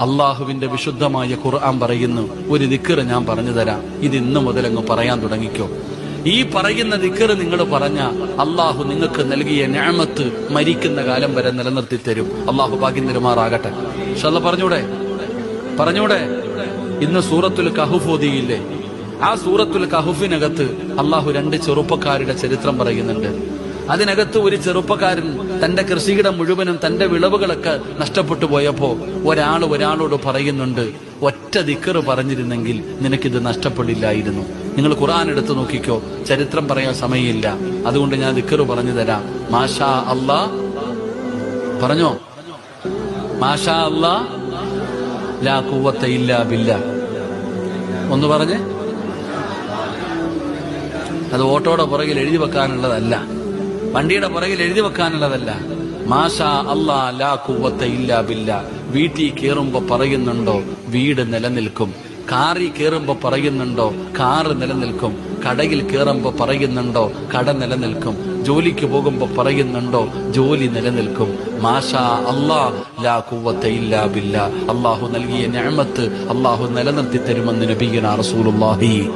അള്ളാഹുവിന്റെ വിശുദ്ധമായ ഖുർആൻ പറയുന്നു ഒരു ദിക്കറ് ഞാൻ പറഞ്ഞു തരാം. ഇത് ഇന്ന് അങ്ങ് പറയാൻ തുടങ്ങിക്കോ. ഈ പറയുന്ന ദിക്കറ് നിങ്ങൾ പറഞ്ഞ അള്ളാഹു നിങ്ങൾക്ക് നൽകിയ ഞാമത്ത് മരിക്കുന്ന കാലം വരെ നിലനിർത്തി തരും. അള്ളാഹു ഭാഗ്യം തരുമാറാകട്ടെ ഷല്ല പറഞ്ഞൂടെ? പറഞ്ഞൂടെ? ഇന്ന് സൂറത്തുൽ കഹുഫ് ഓതിയില്ലേ? ആ സൂറത്തുൽ കഹുഫിനകത്ത് അള്ളാഹു രണ്ട് ചെറുപ്പക്കാരുടെ ചരിത്രം പറയുന്നുണ്ട്. അതിനകത്ത് ഒരു ചെറുപ്പക്കാരൻ തന്റെ കൃഷിയിടം മുഴുവനും തന്റെ വിളവുകളൊക്കെ നഷ്ടപ്പെട്ടു പോയപ്പോ ഒരാൾ ഒരാളോട് പറയുന്നുണ്ട് ഒറ്റ ദിക്കറ് പറഞ്ഞിരുന്നെങ്കിൽ നിനക്കിത് നഷ്ടപ്പെടില്ലായിരുന്നു. നിങ്ങൾ ഖുറാൻ എടുത്തു നോക്കിക്കോ ചരിത്രം പറയാൻ സമയമില്ല. അതുകൊണ്ട് ഞാൻ ദിക്കറ് പറഞ്ഞു തരാം. മാഷാ അല്ലാ. പറഞ്ഞോ? മാഷാ അല്ലാ. ലാ കൂവത്ത ഇല്ലാ ബില്ല. ഒന്ന് പറഞ്ഞേ. അത് ഓട്ടോടെ പുറകിൽ എഴുതി വെക്കാനുള്ളതല്ല. വണ്ടിയുടെ പുറകിൽ എഴുതി വെക്കാനുള്ളതല്ല. മാഷാ അല്ലാ ലാ കുവത്ത ഇല്ലാ ബില്ല. വീട്ടിൽ കയറുമ്പോ പറയുന്നുണ്ടോ വീട് നിലനിൽക്കും. കാറിൽ കയറുമ്പോ പറയുന്നുണ്ടോ കാറ് നിലനിൽക്കും. കടയിൽ കയറുമ്പോ പറയുന്നുണ്ടോ കട നിലനിൽക്കും. ജോലിക്ക് പോകുമ്പോ പറയുന്നുണ്ടോ ജോലി നിലനിൽക്കും. മാഷാ അല്ലാ ലാ കുവത്ത ഇല്ലാ ബില്ല. അള്ളാഹു നൽകിയ ഞാമത്ത് അള്ളാഹു നിലനിർത്തി തരുമെന്ന് നബീന റസൂലുള്ളാഹി.